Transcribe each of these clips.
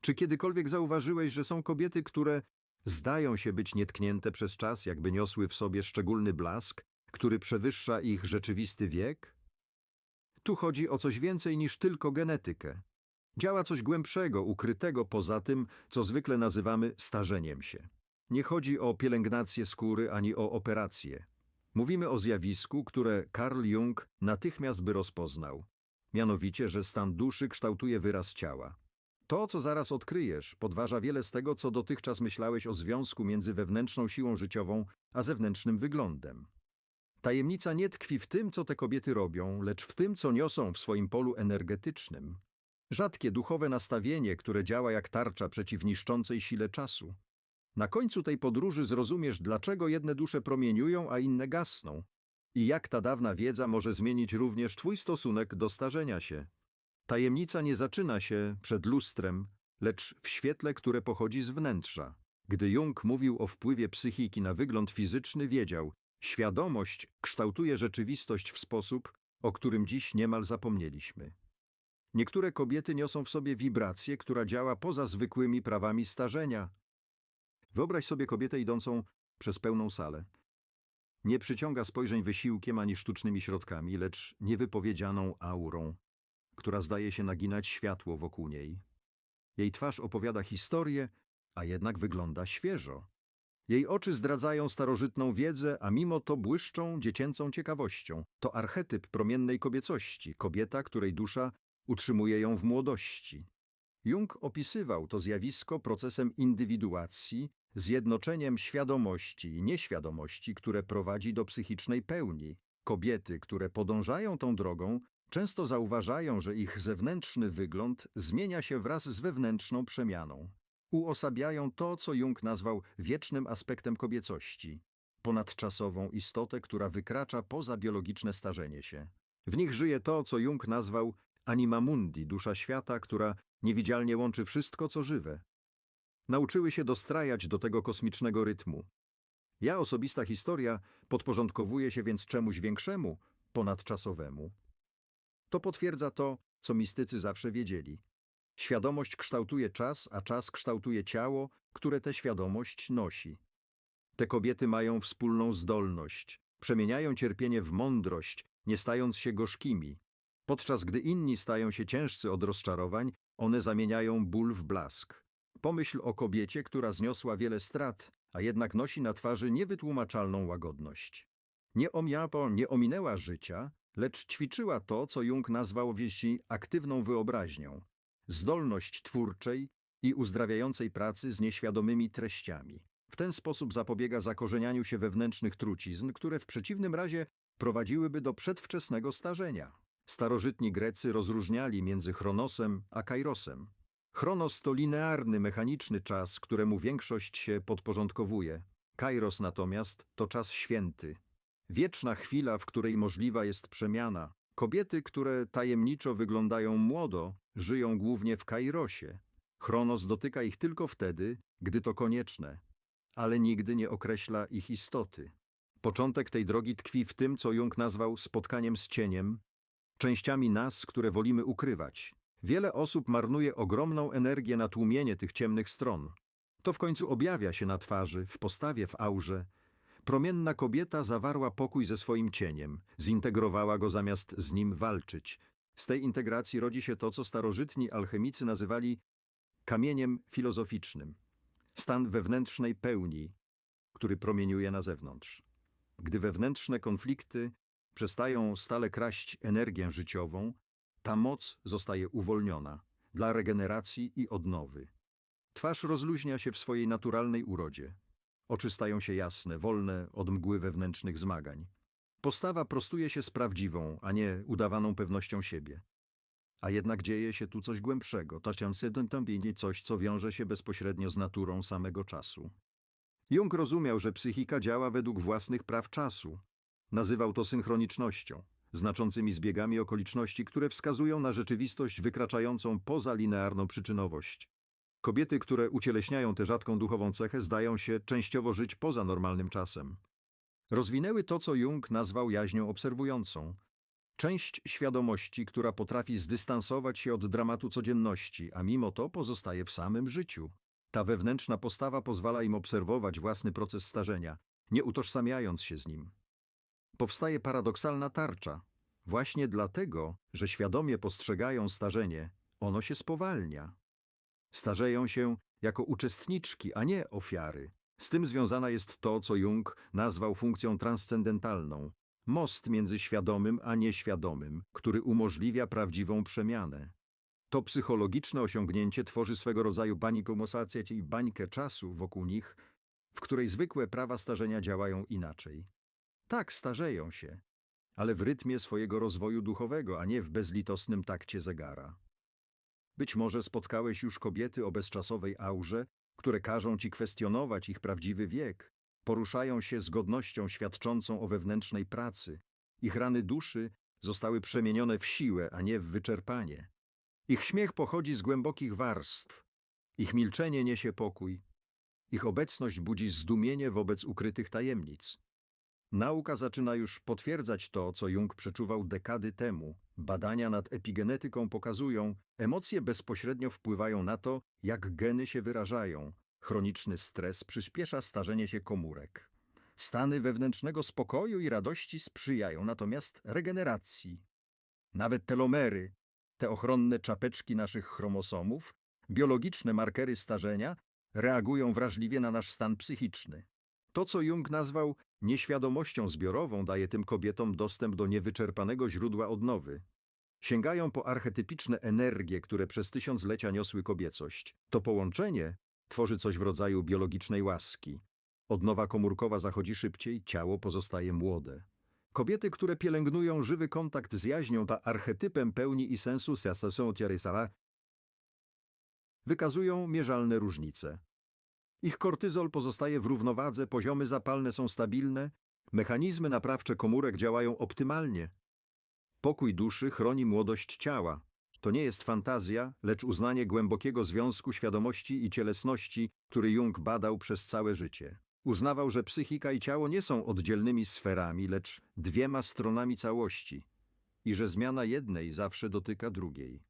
Czy kiedykolwiek zauważyłeś, że są kobiety, które zdają się być nietknięte przez czas, jakby niosły w sobie szczególny blask, który przewyższa ich rzeczywisty wiek? Tu chodzi o coś więcej niż tylko genetykę. Działa coś głębszego, ukrytego poza tym, co zwykle nazywamy starzeniem się. Nie chodzi o pielęgnację skóry ani o operacje. Mówimy o zjawisku, które Carl Jung natychmiast by rozpoznał. Mianowicie, że stan duszy kształtuje wyraz ciała. To, co zaraz odkryjesz, podważa wiele z tego, co dotychczas myślałeś o związku między wewnętrzną siłą życiową a zewnętrznym wyglądem. Tajemnica nie tkwi w tym, co te kobiety robią, lecz w tym, co niosą w swoim polu energetycznym. Rzadkie duchowe nastawienie, które działa jak tarcza przeciw niszczącej sile czasu. Na końcu tej podróży zrozumiesz, dlaczego jedne dusze promieniują, a inne gasną. I jak ta dawna wiedza może zmienić również twój stosunek do starzenia się. Tajemnica nie zaczyna się przed lustrem, lecz w świetle, które pochodzi z wnętrza. Gdy Jung mówił o wpływie psychiki na wygląd fizyczny, wiedział, świadomość kształtuje rzeczywistość w sposób, o którym dziś niemal zapomnieliśmy. Niektóre kobiety niosą w sobie wibrację, która działa poza zwykłymi prawami starzenia. Wyobraź sobie kobietę idącą przez pełną salę. Nie przyciąga spojrzeń wysiłkiem ani sztucznymi środkami, lecz niewypowiedzianą aurą, która zdaje się naginać światło wokół niej. Jej twarz opowiada historię, a jednak wygląda świeżo. Jej oczy zdradzają starożytną wiedzę, a mimo to błyszczą dziecięcą ciekawością. To archetyp promiennej kobiecości, kobieta, której dusza utrzymuje ją w młodości. Jung opisywał to zjawisko procesem indywiduacji, zjednoczeniem świadomości i nieświadomości, które prowadzi do psychicznej pełni. Kobiety, które podążają tą drogą, często zauważają, że ich zewnętrzny wygląd zmienia się wraz z wewnętrzną przemianą. Uosabiają to, co Jung nazwał wiecznym aspektem kobiecości, ponadczasową istotę, która wykracza poza biologiczne starzenie się. W nich żyje to, co Jung nazwał anima mundi, dusza świata, która niewidzialnie łączy wszystko, co żywe. Nauczyły się dostrajać do tego kosmicznego rytmu. Ja, osobista historia, podporządkowuje się więc czemuś większemu, ponadczasowemu. To potwierdza to, co mistycy zawsze wiedzieli. Świadomość kształtuje czas, a czas kształtuje ciało, które tę świadomość nosi. Te kobiety mają wspólną zdolność, przemieniają cierpienie w mądrość, nie stając się gorzkimi. Podczas gdy inni stają się ciężcy od rozczarowań, one zamieniają ból w blask. Pomyśl o kobiecie, która zniosła wiele strat, a jednak nosi na twarzy niewytłumaczalną łagodność. Nie omiapo, nie ominęła życia, lecz ćwiczyła to, co Jung nazwał wieści aktywną wyobraźnią, zdolność twórczej i uzdrawiającej pracy z nieświadomymi treściami. W ten sposób zapobiega zakorzenianiu się wewnętrznych trucizn, które w przeciwnym razie prowadziłyby do przedwczesnego starzenia. Starożytni Grecy rozróżniali między chronosem a kairosem. Chronos to linearny, mechaniczny czas, któremu większość się podporządkowuje. Kairos natomiast to czas święty. Wieczna chwila, w której możliwa jest przemiana. Kobiety, które tajemniczo wyglądają młodo, żyją głównie w kairosie. Chronos dotyka ich tylko wtedy, gdy to konieczne, ale nigdy nie określa ich istoty. Początek tej drogi tkwi w tym, co Jung nazwał spotkaniem z cieniem, częściami nas, które wolimy ukrywać. Wiele osób marnuje ogromną energię na tłumienie tych ciemnych stron. To w końcu objawia się na twarzy, w postawie, w aurze. Promienna kobieta zawarła pokój ze swoim cieniem, zintegrowała go zamiast z nim walczyć. Z tej integracji rodzi się to, co starożytni alchemicy nazywali kamieniem filozoficznym. Stan wewnętrznej pełni, który promieniuje na zewnątrz. Gdy wewnętrzne konflikty przestają stale kraść energię życiową, ta moc zostaje uwolniona dla regeneracji i odnowy. Twarz rozluźnia się w swojej naturalnej urodzie. Oczy stają się jasne, wolne od mgły wewnętrznych zmagań. Postawa prostuje się z prawdziwą, a nie udawaną pewnością siebie. A jednak dzieje się tu coś głębszego, coś, co wiąże się bezpośrednio z naturą samego czasu. Jung rozumiał, że psychika działa według własnych praw czasu. Nazywał to synchronicznością, znaczącymi zbiegami okoliczności, które wskazują na rzeczywistość wykraczającą poza linearną przyczynowość. Kobiety, które ucieleśniają tę rzadką duchową cechę, zdają się częściowo żyć poza normalnym czasem. Rozwinęły to, co Jung nazwał jaźnią obserwującą. Część świadomości, która potrafi zdystansować się od dramatu codzienności, a mimo to pozostaje w samym życiu. Ta wewnętrzna postawa pozwala im obserwować własny proces starzenia, nie utożsamiając się z nim. Powstaje paradoksalna tarcza. Właśnie dlatego, że świadomie postrzegają starzenie, ono się spowalnia. Starzeją się jako uczestniczki, a nie ofiary. Z tym związana jest to, co Jung nazwał funkcją transcendentalną, most między świadomym a nieświadomym, który umożliwia prawdziwą przemianę. To psychologiczne osiągnięcie tworzy swego rodzaju bańkę mosację, czyli bańkę czasu wokół nich, w której zwykłe prawa starzenia działają inaczej. Tak, starzeją się, ale w rytmie swojego rozwoju duchowego, a nie w bezlitosnym takcie zegara. Być może spotkałeś już kobiety o bezczasowej aurze, które każą ci kwestionować ich prawdziwy wiek, poruszają się z godnością świadczącą o wewnętrznej pracy. Ich rany duszy zostały przemienione w siłę, a nie w wyczerpanie. Ich śmiech pochodzi z głębokich warstw. Ich milczenie niesie pokój. Ich obecność budzi zdumienie wobec ukrytych tajemnic. Nauka zaczyna już potwierdzać to, co Jung przeczuwał dekady temu. Badania nad epigenetyką pokazują, emocje bezpośrednio wpływają na to, jak geny się wyrażają. Chroniczny stres przyspiesza starzenie się komórek. Stany wewnętrznego spokoju i radości sprzyjają natomiast regeneracji. Nawet telomery, te ochronne czapeczki naszych chromosomów, biologiczne markery starzenia, reagują wrażliwie na nasz stan psychiczny. To, co Jung nazwał nieświadomością zbiorową, daje tym kobietom dostęp do niewyczerpanego źródła odnowy. Sięgają po archetypiczne energie, które przez tysiąclecia niosły kobiecość. To połączenie tworzy coś w rodzaju biologicznej łaski. Odnowa komórkowa zachodzi szybciej, ciało pozostaje młode. Kobiety, które pielęgnują żywy kontakt z jaźnią, ta archetypem pełni i sensu wykazują mierzalne różnice. Ich kortyzol pozostaje w równowadze, poziomy zapalne są stabilne, mechanizmy naprawcze komórek działają optymalnie. Pokój duszy chroni młodość ciała. To nie jest fantazja, lecz uznanie głębokiego związku świadomości i cielesności, który Jung badał przez całe życie. Uznawał, że psychika i ciało nie są oddzielnymi sferami, lecz dwiema stronami całości i że zmiana jednej zawsze dotyka drugiej.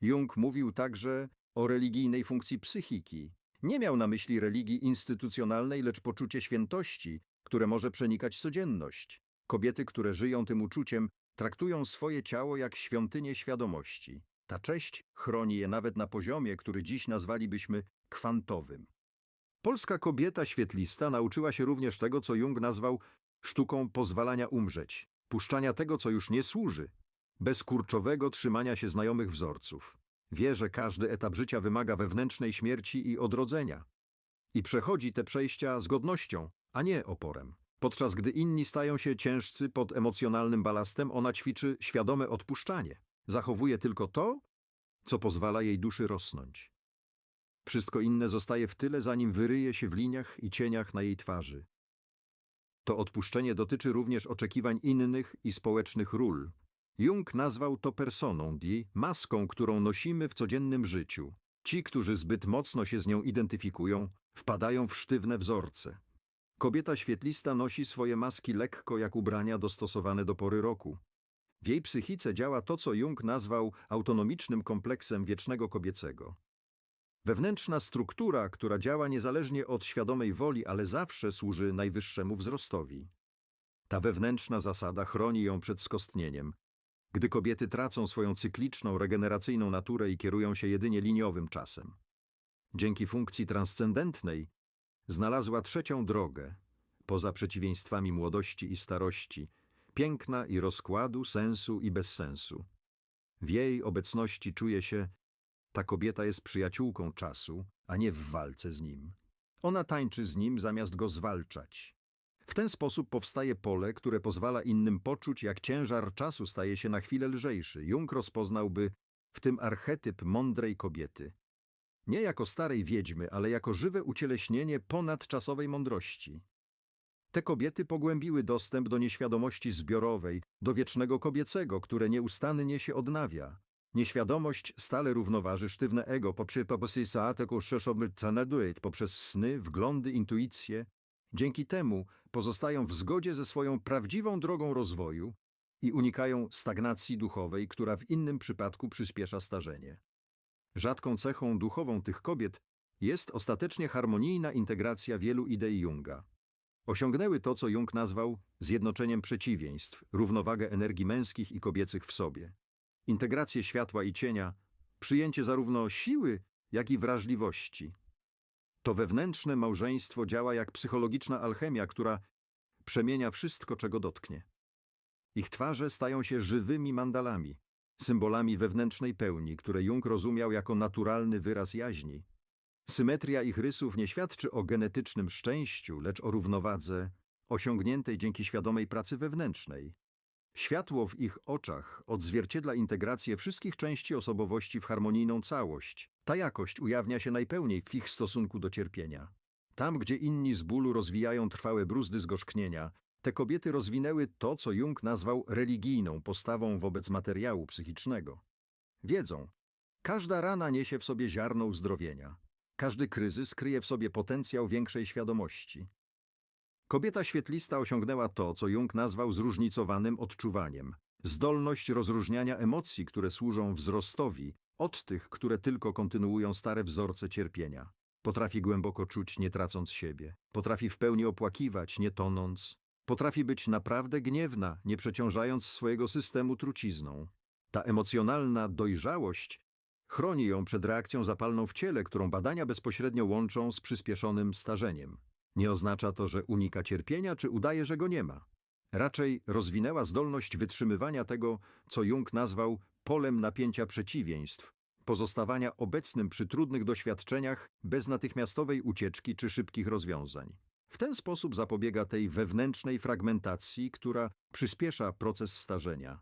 Jung mówił także o religijnej funkcji psychiki. Nie miał na myśli religii instytucjonalnej, lecz poczucie świętości, które może przenikać codzienność. Kobiety, które żyją tym uczuciem, traktują swoje ciało jak świątynię świadomości. Ta cześć chroni je nawet na poziomie, który dziś nazwalibyśmy kwantowym. Polska kobieta świetlista nauczyła się również tego, co Jung nazwał sztuką pozwalania umrzeć, puszczania tego, co już nie służy, bez kurczowego trzymania się znajomych wzorców. Wie, że każdy etap życia wymaga wewnętrznej śmierci i odrodzenia. I przechodzi te przejścia z godnością, a nie oporem. Podczas gdy inni stają się ciężcy pod emocjonalnym balastem, ona ćwiczy świadome odpuszczanie. Zachowuje tylko to, co pozwala jej duszy rosnąć. Wszystko inne zostaje w tyle, zanim wyryje się w liniach i cieniach na jej twarzy. To odpuszczenie dotyczy również oczekiwań innych i społecznych ról. Jung nazwał to personą di, maską, którą nosimy w codziennym życiu. Ci, którzy zbyt mocno się z nią identyfikują, wpadają w sztywne wzorce. Kobieta świetlista nosi swoje maski lekko jak ubrania dostosowane do pory roku. W jej psychice działa to, co Jung nazwał autonomicznym kompleksem wiecznego kobiecego. Wewnętrzna struktura, która działa niezależnie od świadomej woli, ale zawsze służy najwyższemu wzrostowi. Ta wewnętrzna zasada chroni ją przed skostnieniem. Gdy kobiety tracą swoją cykliczną, regeneracyjną naturę i kierują się jedynie liniowym czasem. Dzięki funkcji transcendentnej znalazła trzecią drogę, poza przeciwieństwami młodości i starości, piękna i rozkładu, sensu i bezsensu. W jej obecności czuje się ta kobieta jest przyjaciółką czasu, a nie w walce z nim. Ona tańczy z nim zamiast go zwalczać. W ten sposób powstaje pole, które pozwala innym poczuć, jak ciężar czasu staje się na chwilę lżejszy. Jung rozpoznałby w tym archetyp mądrej kobiety. Nie jako starej wiedźmy, ale jako żywe ucieleśnienie ponadczasowej mądrości. Te kobiety pogłębiły dostęp do nieświadomości zbiorowej, do wiecznego kobiecego, które nieustannie się odnawia. Nieświadomość stale równoważy sztywne ego poprzez sny, wglądy, intuicje. Dzięki temu pozostają w zgodzie ze swoją prawdziwą drogą rozwoju i unikają stagnacji duchowej, która w innym przypadku przyspiesza starzenie. Rzadką cechą duchową tych kobiet jest ostatecznie harmonijna integracja wielu idei Junga. Osiągnęły to, co Jung nazwał zjednoczeniem przeciwieństw, równowagę energii męskich i kobiecych w sobie, integrację światła i cienia, przyjęcie zarówno siły, jak i wrażliwości. To wewnętrzne małżeństwo działa jak psychologiczna alchemia, która przemienia wszystko, czego dotknie. Ich twarze stają się żywymi mandalami, symbolami wewnętrznej pełni, które Jung rozumiał jako naturalny wyraz jaźni. Symetria ich rysów nie świadczy o genetycznym szczęściu, lecz o równowadze osiągniętej dzięki świadomej pracy wewnętrznej. Światło w ich oczach odzwierciedla integrację wszystkich części osobowości w harmonijną całość. Ta jakość ujawnia się najpełniej w ich stosunku do cierpienia. Tam, gdzie inni z bólu rozwijają trwałe bruzdy zgorzknienia, te kobiety rozwinęły to, co Jung nazwał religijną postawą wobec materiału psychicznego. Wiedzą, każda rana niesie w sobie ziarno uzdrowienia. Każdy kryzys kryje w sobie potencjał większej świadomości. Kobieta świetlista osiągnęła to, co Jung nazwał zróżnicowanym odczuwaniem. Zdolność rozróżniania emocji, które służą wzrostowi, od tych, które tylko kontynuują stare wzorce cierpienia. Potrafi głęboko czuć, nie tracąc siebie. Potrafi w pełni opłakiwać, nie tonąc. Potrafi być naprawdę gniewna, nie przeciążając swojego systemu trucizną. Ta emocjonalna dojrzałość chroni ją przed reakcją zapalną w ciele, którą badania bezpośrednio łączą z przyspieszonym starzeniem. Nie oznacza to, że unika cierpienia, czy udaje, że go nie ma. Raczej rozwinęła zdolność wytrzymywania tego, co Jung nazwał polem napięcia przeciwieństw, pozostawania obecnym przy trudnych doświadczeniach bez natychmiastowej ucieczki czy szybkich rozwiązań. W ten sposób zapobiega tej wewnętrznej fragmentacji, która przyspiesza proces starzenia.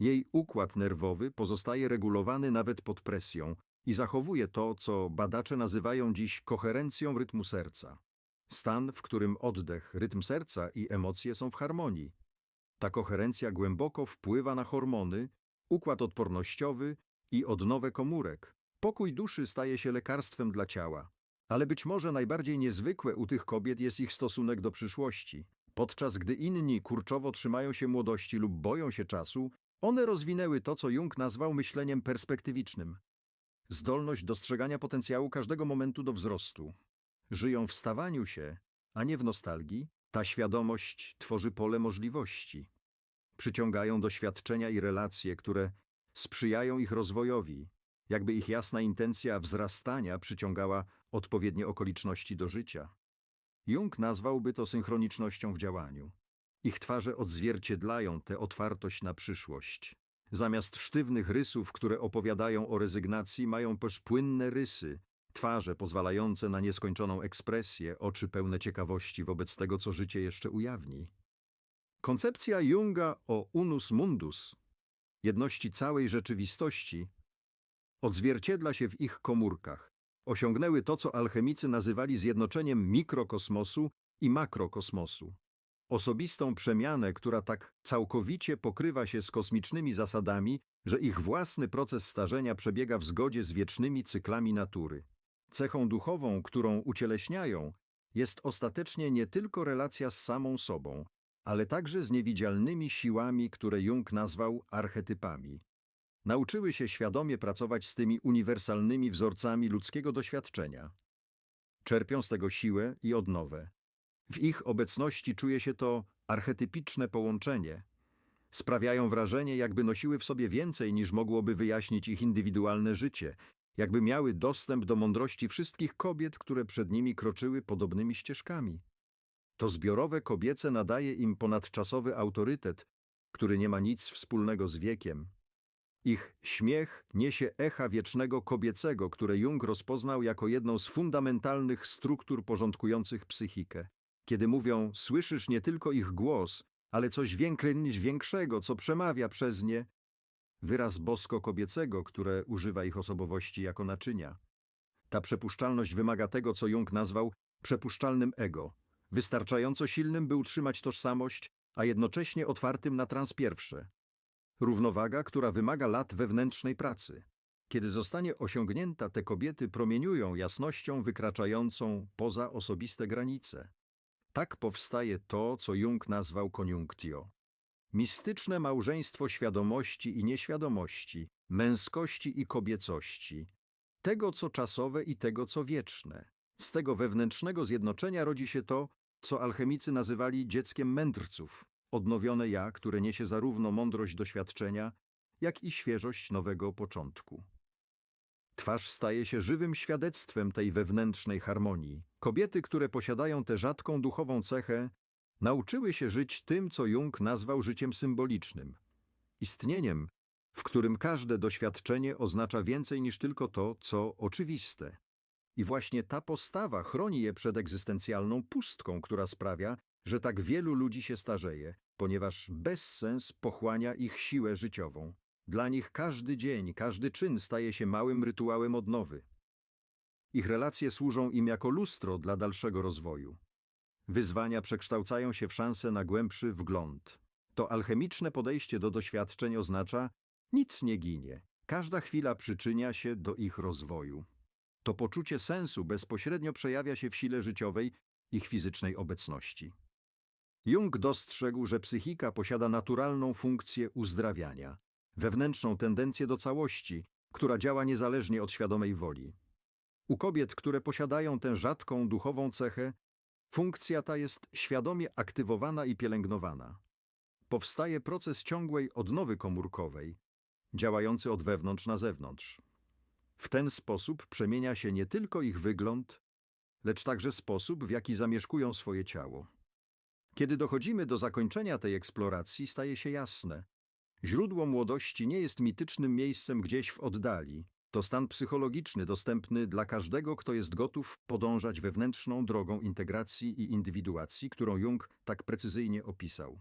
Jej układ nerwowy pozostaje regulowany nawet pod presją i zachowuje to, co badacze nazywają dziś koherencją rytmu serca. Stan, w którym oddech, rytm serca i emocje są w harmonii. Ta koherencja głęboko wpływa na hormony, układ odpornościowy i odnowę komórek. Pokój duszy staje się lekarstwem dla ciała. Ale być może najbardziej niezwykłe u tych kobiet jest ich stosunek do przyszłości. Podczas gdy inni kurczowo trzymają się młodości lub boją się czasu, one rozwinęły to, co Jung nazwał myśleniem perspektywicznym. Zdolność dostrzegania potencjału każdego momentu do wzrostu. Żyją w stawaniu się, a nie w nostalgii. Ta świadomość tworzy pole możliwości. Przyciągają doświadczenia i relacje, które sprzyjają ich rozwojowi, jakby ich jasna intencja wzrastania przyciągała odpowiednie okoliczności do życia. Jung nazwałby to synchronicznością w działaniu. Ich twarze odzwierciedlają tę otwartość na przyszłość. Zamiast sztywnych rysów, które opowiadają o rezygnacji, mają też płynne rysy, twarze pozwalające na nieskończoną ekspresję, oczy pełne ciekawości wobec tego, co życie jeszcze ujawni. Koncepcja Junga o unus mundus, jedności całej rzeczywistości, odzwierciedla się w ich komórkach. Osiągnęły to, co alchemicy nazywali zjednoczeniem mikrokosmosu i makrokosmosu. Osobistą przemianę, która tak całkowicie pokrywa się z kosmicznymi zasadami, że ich własny proces starzenia przebiega w zgodzie z wiecznymi cyklami natury. Cechą duchową, którą ucieleśniają, jest ostatecznie nie tylko relacja z samą sobą, ale także z niewidzialnymi siłami, które Jung nazwał archetypami. Nauczyły się świadomie pracować z tymi uniwersalnymi wzorcami ludzkiego doświadczenia. Czerpią z tego siłę i odnowę. W ich obecności czuje się to archetypiczne połączenie. Sprawiają wrażenie, jakby nosiły w sobie więcej niż mogłoby wyjaśnić ich indywidualne życie, jakby miały dostęp do mądrości wszystkich kobiet, które przed nimi kroczyły podobnymi ścieżkami. To zbiorowe kobiece nadaje im ponadczasowy autorytet, który nie ma nic wspólnego z wiekiem. Ich śmiech niesie echa wiecznego kobiecego, które Jung rozpoznał jako jedną z fundamentalnych struktur porządkujących psychikę. Kiedy mówią, słyszysz nie tylko ich głos, ale coś większego, co przemawia przez nie, wyraz bosko-kobiecego, które używa ich osobowości jako naczynia. Ta przepuszczalność wymaga tego, co Jung nazwał przepuszczalnym ego, wystarczająco silnym, by utrzymać tożsamość, a jednocześnie otwartym na trans pierwsze. Równowaga, która wymaga lat wewnętrznej pracy. Kiedy zostanie osiągnięta, te kobiety promieniują jasnością wykraczającą poza osobiste granice. Tak powstaje to, co Jung nazwał koniunktio. Mistyczne małżeństwo świadomości i nieświadomości, męskości i kobiecości, tego co czasowe i tego co wieczne. Z tego wewnętrznego zjednoczenia rodzi się to, co alchemicy nazywali dzieckiem mędrców, odnowione ja, które niesie zarówno mądrość doświadczenia, jak i świeżość nowego początku. Twarz staje się żywym świadectwem tej wewnętrznej harmonii. Kobiety, które posiadają tę rzadką duchową cechę, nauczyły się żyć tym, co Jung nazwał życiem symbolicznym. Istnieniem, w którym każde doświadczenie oznacza więcej niż tylko to, co oczywiste. I właśnie ta postawa chroni je przed egzystencjalną pustką, która sprawia, że tak wielu ludzi się starzeje, ponieważ bezsens pochłania ich siłę życiową. Dla nich każdy dzień, każdy czyn staje się małym rytuałem odnowy. Ich relacje służą im jako lustro dla dalszego rozwoju. Wyzwania przekształcają się w szanse na głębszy wgląd. To alchemiczne podejście do doświadczeń oznacza nic nie ginie, każda chwila przyczynia się do ich rozwoju. To poczucie sensu bezpośrednio przejawia się w sile życiowej ich fizycznej obecności. Jung dostrzegł, że psychika posiada naturalną funkcję uzdrawiania, wewnętrzną tendencję do całości, która działa niezależnie od świadomej woli. U kobiet, które posiadają tę rzadką duchową cechę, funkcja ta jest świadomie aktywowana i pielęgnowana. Powstaje proces ciągłej odnowy komórkowej, działający od wewnątrz na zewnątrz. W ten sposób przemienia się nie tylko ich wygląd, lecz także sposób, w jaki zamieszkują swoje ciało. Kiedy dochodzimy do zakończenia tej eksploracji, staje się jasne. Źródło młodości nie jest mitycznym miejscem gdzieś w oddali. To stan psychologiczny dostępny dla każdego, kto jest gotów podążać wewnętrzną drogą integracji i indywiduacji, którą Jung tak precyzyjnie opisał.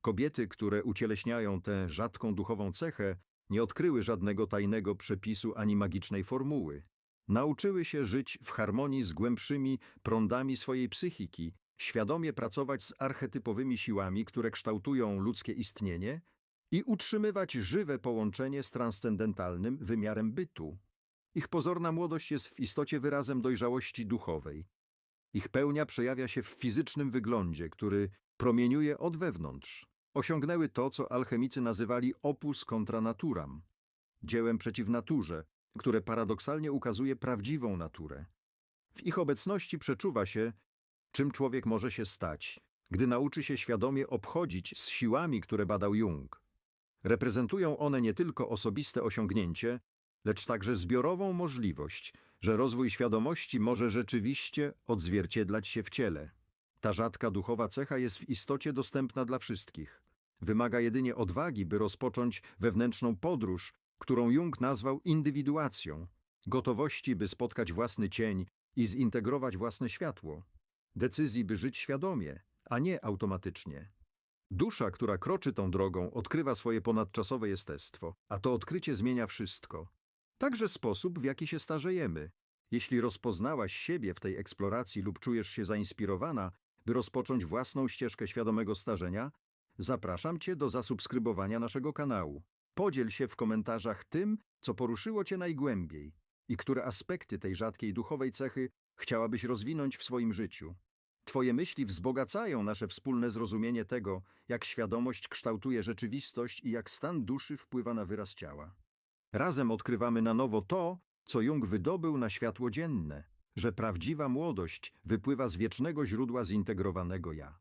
Kobiety, które ucieleśniają tę rzadką duchową cechę, nie odkryły żadnego tajnego przepisu ani magicznej formuły. Nauczyły się żyć w harmonii z głębszymi prądami swojej psychiki, świadomie pracować z archetypowymi siłami, które kształtują ludzkie istnienie i utrzymywać żywe połączenie z transcendentalnym wymiarem bytu. Ich pozorna młodość jest w istocie wyrazem dojrzałości duchowej. Ich pełnia przejawia się w fizycznym wyglądzie, który promieniuje od wewnątrz. Osiągnęły to, co alchemicy nazywali opus contra naturam, dziełem przeciw naturze, które paradoksalnie ukazuje prawdziwą naturę. W ich obecności przeczuwa się, czym człowiek może się stać, gdy nauczy się świadomie obchodzić z siłami, które badał Jung. Reprezentują one nie tylko osobiste osiągnięcie, lecz także zbiorową możliwość, że rozwój świadomości może rzeczywiście odzwierciedlać się w ciele. Ta rzadka duchowa cecha jest w istocie dostępna dla wszystkich. Wymaga jedynie odwagi, by rozpocząć wewnętrzną podróż, którą Jung nazwał indywiduacją, gotowości, by spotkać własny cień i zintegrować własne światło, decyzji, by żyć świadomie, a nie automatycznie. Dusza, która kroczy tą drogą, odkrywa swoje ponadczasowe jestestwo, a to odkrycie zmienia wszystko. Także sposób, w jaki się starzejemy. Jeśli rozpoznałaś siebie w tej eksploracji lub czujesz się zainspirowana, by rozpocząć własną ścieżkę świadomego starzenia, zapraszam Cię do zasubskrybowania naszego kanału. Podziel się w komentarzach tym, co poruszyło Cię najgłębiej i które aspekty tej rzadkiej duchowej cechy chciałabyś rozwinąć w swoim życiu. Twoje myśli wzbogacają nasze wspólne zrozumienie tego, jak świadomość kształtuje rzeczywistość i jak stan duszy wpływa na wyraz ciała. Razem odkrywamy na nowo to, co Jung wydobył na światło dzienne, że prawdziwa młodość wypływa z wiecznego źródła zintegrowanego ja.